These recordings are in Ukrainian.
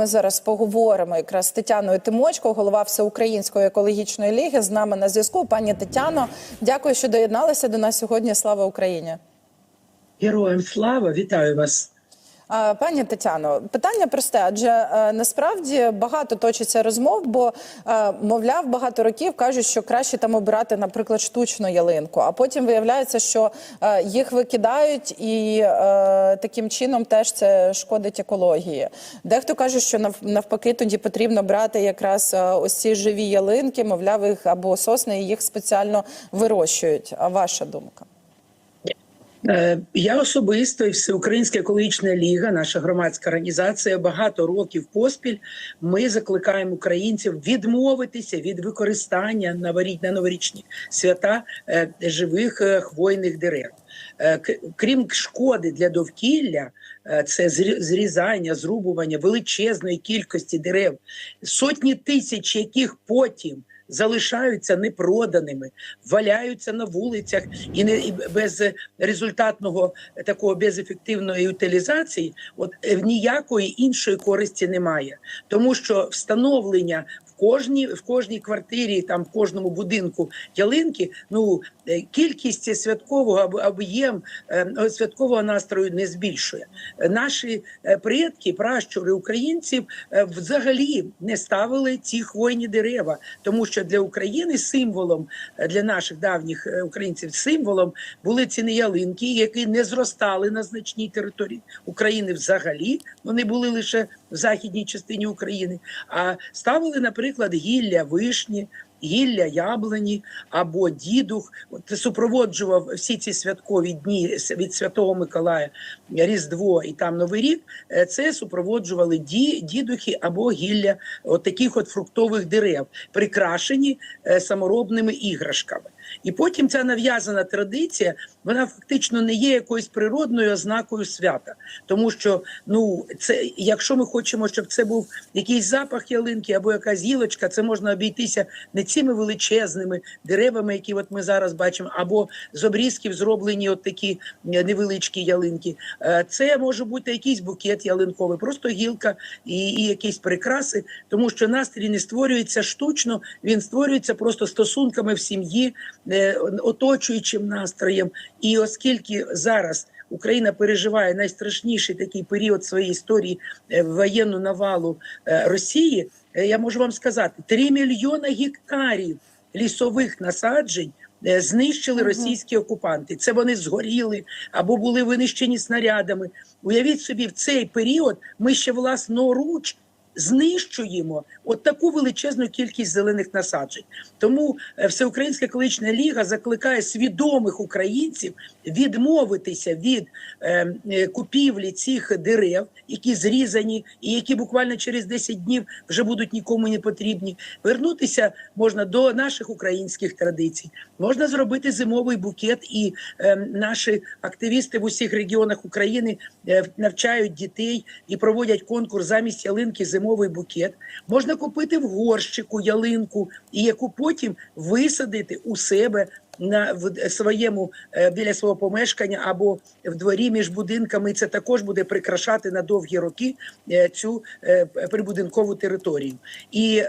Ми зараз поговоримо якраз з Тетяною Тимочко, голова Всеукраїнської екологічної ліги. З нами на зв'язку. Пані Тетяно, дякую, що доєдналися до нас сьогодні. Слава Україні. Героям слава, вітаю вас. Пані Тетяно, питання просте, адже е, насправді багато точиться розмов, бо е, мовляв, багато років кажуть, що краще там обирати, наприклад, штучну ялинку. А потім виявляється, що е, їх викидають, і таким чином теж це шкодить екології. Дехто каже, що навпаки тоді потрібно брати якраз ось ці живі ялинки, мовляв, їх або сосни, і їх спеціально вирощують. А ваша думка? Е, Я особисто і Всеукраїнська екологічна ліга, наша громадська організація, багато років поспіль. Ми закликаємо українців відмовитися від використання на новорічні свята е, живих е, хвойних дерев. Крім шкоди для довкілля, це зрі- зрізання, зрубування величезної кількості дерев, сотні тисяч, яких потім залишаються непроданими, валяються на вулицях і не і без результатного е, такого безефективної утилізації, от е, ніякої іншої користі немає, тому що встановлення в кожній в кожній квартирі, там в кожному будинку ялинки, ну кількість святкового або об'єм е, святкового настрою не збільшує. Е, Наші е, предки, пращури українців е, взагалі не ставили ці хвойні дерева, тому що для України символом е, для наших давніх е, українців символом були ці не ялинки, які не зростали на значній території України взагалі. Вони були лише в західній частині України, а ставили, наприклад, гілля вишні. Гілля яблуні або дідух От супроводжував всі ці святкові дні від Святого Миколая, Різдво і там Новий рік. е, Це супроводжували ді, дідухи або гілля от таких от фруктових дерев, прикрашені е, саморобними іграшками. І потім ця нав'язана традиція, вона фактично не є якоюсь природною ознакою свята, тому що ну це, якщо ми хочемо, щоб це був якийсь запах ялинки або якась гілочка, це можна обійтися не цими величезними деревами, які от ми зараз бачимо, або з обрізків зроблені от такі е, невеличкі ялинки. Е, Це може бути якийсь букет ялинковий, просто гілка і, і якісь прикраси, тому що настрій не створюється штучно, він створюється просто стосунками в сім'ї, е, оточуючим настроєм. І оскільки зараз Україна переживає найстрашніший такий період своєї історії воєнну навалу Росії, я можу вам сказати, 3 мільйона гектарів лісових насаджень. е, Знищили російські окупанти. Це вони згоріли або були винищені снарядами. Уявіть собі, в цей період ми ще власноруч знищуємо от таку величезну кількість зелених насаджень. Тому е, Всеукраїнська екологічна ліга закликає свідомих українців відмовитися від е, е, купівлі цих дерев, які зрізані, і які буквально через 10 днів вже будуть нікому не потрібні. Вернутися можна до наших українських традицій. Можна зробити зимовий букет, і е, наші активісти в усіх регіонах України е, навчають дітей і проводять конкурс замість ялинки зимовий букет. Можна купити в горщику ялинку, і яку потім висадити у себе на в своєму е, біля свого помешкання або в дворі між будинками. Це також буде прикрашати на довгі роки е, цю е, прибудинкову територію. І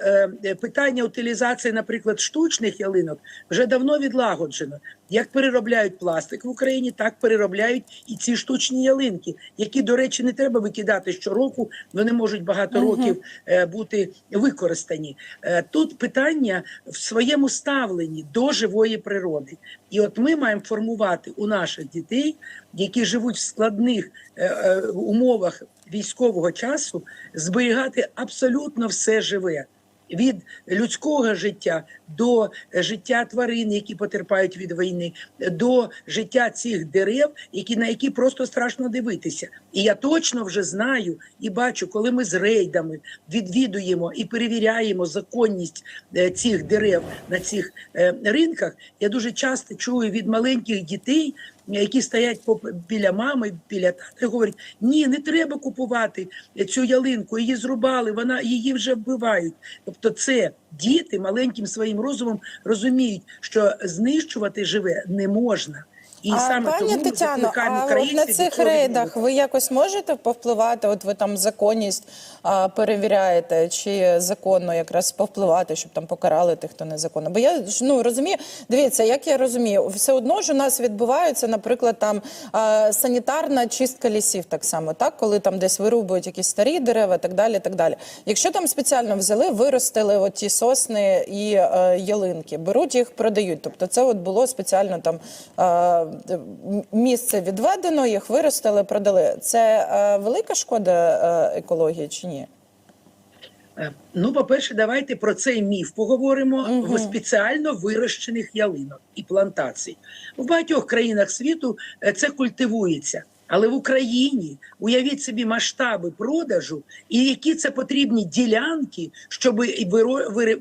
питання утилізації, наприклад, штучних ялинок вже давно відлагоджено. Як переробляють пластик в Україні, так переробляють і ці штучні ялинки, які, до речі, не треба викидати щороку. Вони можуть багато років е, бути використані. Е, Тут питання в своєму ставленні до живої природи. І от ми маємо формувати у наших дітей, які живуть в складних е, е, умовах військового часу, зберігати абсолютно все живе. Від людського життя до життя тварин, які потерпають від війни, до життя цих дерев, які на які просто страшно дивитися. І я точно вже знаю і бачу, коли ми з рейдами відвідуємо і перевіряємо законність е, цих дерев на цих е, ринках. Я дуже часто чую від маленьких дітей, які стоять біля мами, біля тата, і говорять: ні, не треба купувати цю ялинку, її зрубали, вона її вже вбивають. Тобто, це діти маленьким своїм розумом розуміють, що знищувати живе не можна. І а саме пані тому Тетяно, а от на цих рейдах ви якось можете повпливати? От ви там законність а, перевіряєте, чи законно якраз повпливати, щоб там покарали тих, хто незаконно? Бо я ну розумію, дивіться, як я розумію, все одно ж у нас відбувається, наприклад, там а, санітарна чистка лісів, так само, так, коли там десь вирубують якісь старі дерева, так далі. так далі. Якщо там спеціально взяли, виростили от ті сосни і е, ялинки, беруть їх, продають. Тобто, це от було спеціально там м- місце відведено, їх виростили, продали. Це е, велика шкода е, екології чи ні? Е, Ну, по-перше, давайте про цей міф поговоримо в спеціально вирощених ялинок і плантацій. У багатьох країнах світу це культивується. Але в Україні уявіть собі масштаби продажу і які це потрібні ділянки, щоб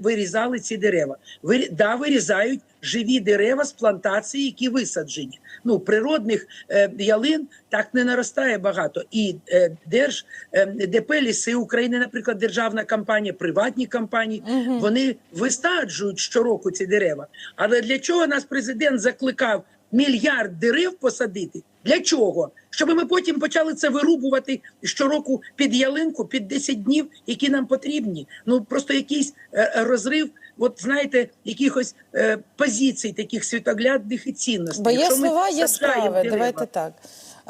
вирізали ці дерева. Вирі- Да, вирізають живі дерева з плантації, які висаджені. Ну, природних е, ялин так не наростає багато. І е, держ е, ДП ліси України, наприклад, державна компанія, приватні компанії, вони висаджують щороку ці дерева. Але для чого нас президент закликав мільярд дерев посадити? Для чого? Щоб ми потім почали це вирубувати щороку під ялинку, під 10 днів, які нам потрібні. Ну просто якийсь е, розрив, от знаєте, якихось е, позицій, таких світоглядних і цінностей. Бо є Якщо слова, є справи. дерева, Давайте так.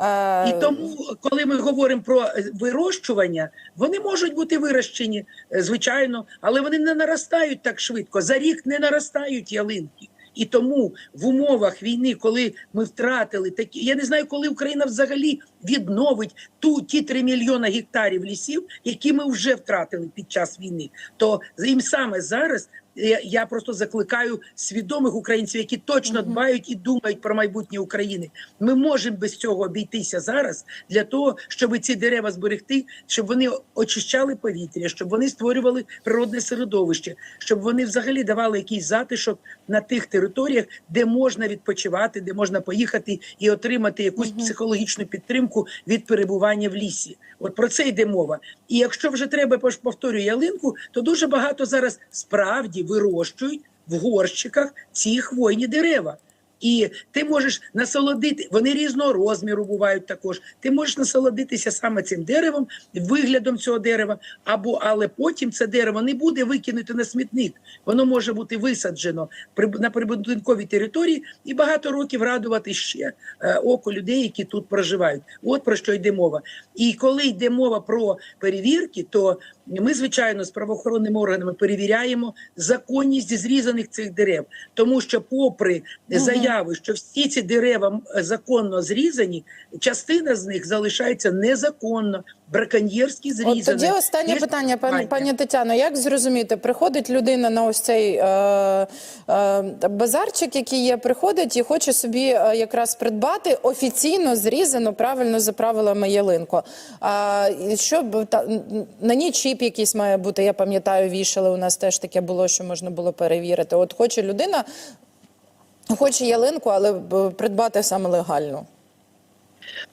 Е, і тому, коли ми говоримо про е, вирощування, вони можуть бути вирощені, е, звичайно, але вони не наростають так швидко. За рік не наростають ялинки. І тому в умовах війни, коли ми втратили такі, я не знаю, коли Україна взагалі відновить ту ті 3 мільйона гектарів лісів, які ми вже втратили під час війни, то їм саме зараз я, я просто закликаю свідомих українців, які точно дбають і думають про майбутнє України. Ми можемо без цього обійтися зараз для того, щоб ці дерева зберегти, щоб вони очищали повітря, щоб вони створювали природне середовище, щоб вони взагалі давали якийсь затишок на тих територіях, де можна відпочивати, де можна поїхати і отримати якусь психологічну підтримку від перебування в лісі. От про це йде мова. І якщо вже треба пов- повторюю ялинку, то дуже багато зараз справді вирощують в горщиках ці хвойні дерева. І ти можеш насолодити, вони різного розміру бувають також. Ти можеш насолодитися саме цим деревом, виглядом цього дерева, або але потім це дерево не буде викинуто на смітник. Воно може бути висаджено на прибудинковій території і багато років радувати ще е, око людей, які тут проживають. От про що йде мова. І коли йде мова про перевірки, то ми, звичайно, з правоохоронними органами перевіряємо законність зрізаних цих дерев, тому що, попри заяви, що всі ці дерева законно зрізані, частина з них залишається незаконно, браконьєрськи От зрізані. тоді останнє Є питання, пані, пані Тетяно. Як зрозуміти, приходить людина на ось цей е, е, базарчик, який є, приходить і хоче собі е, якраз придбати офіційно зрізану, правильно за правилами ялинку. А і що та на ній чіп якийсь має бути? Я пам'ятаю, вішали. У нас теж таке було, що можна було перевірити. От хоче людина, хоче ялинку, але придбати саме легально.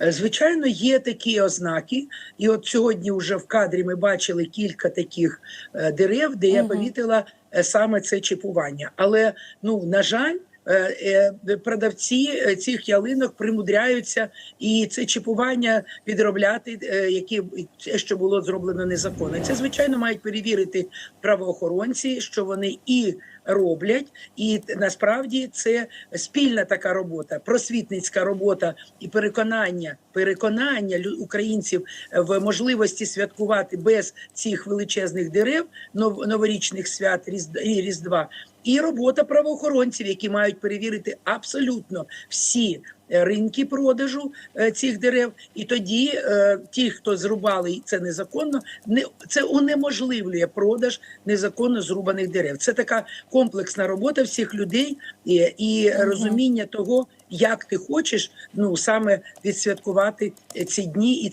Е, Звичайно, є такі ознаки, і от сьогодні вже в кадрі ми бачили кілька таких е, дерев, де я помітила е, саме це чіпування. Але ну на жаль. е, е, Продавці е, цих ялинок примудряються і це чіпування підробляти, е, які те, що було зроблено незаконно. Це звичайно мають перевірити правоохоронці, що вони і роблять, і насправді це спільна така робота, просвітницька робота і переконання, переконання українців в можливості святкувати без цих величезних дерев нов- новорічних свят і Різдва. І робота правоохоронців, які мають перевірити абсолютно всі е, ринки продажу е, цих дерев. І тоді е, ті, хто зрубали це незаконно, не це унеможливлює продаж незаконно зрубаних дерев. Це така комплексна робота всіх людей і, і розуміння того, як ти хочеш ну саме відсвяткувати е, ці дні і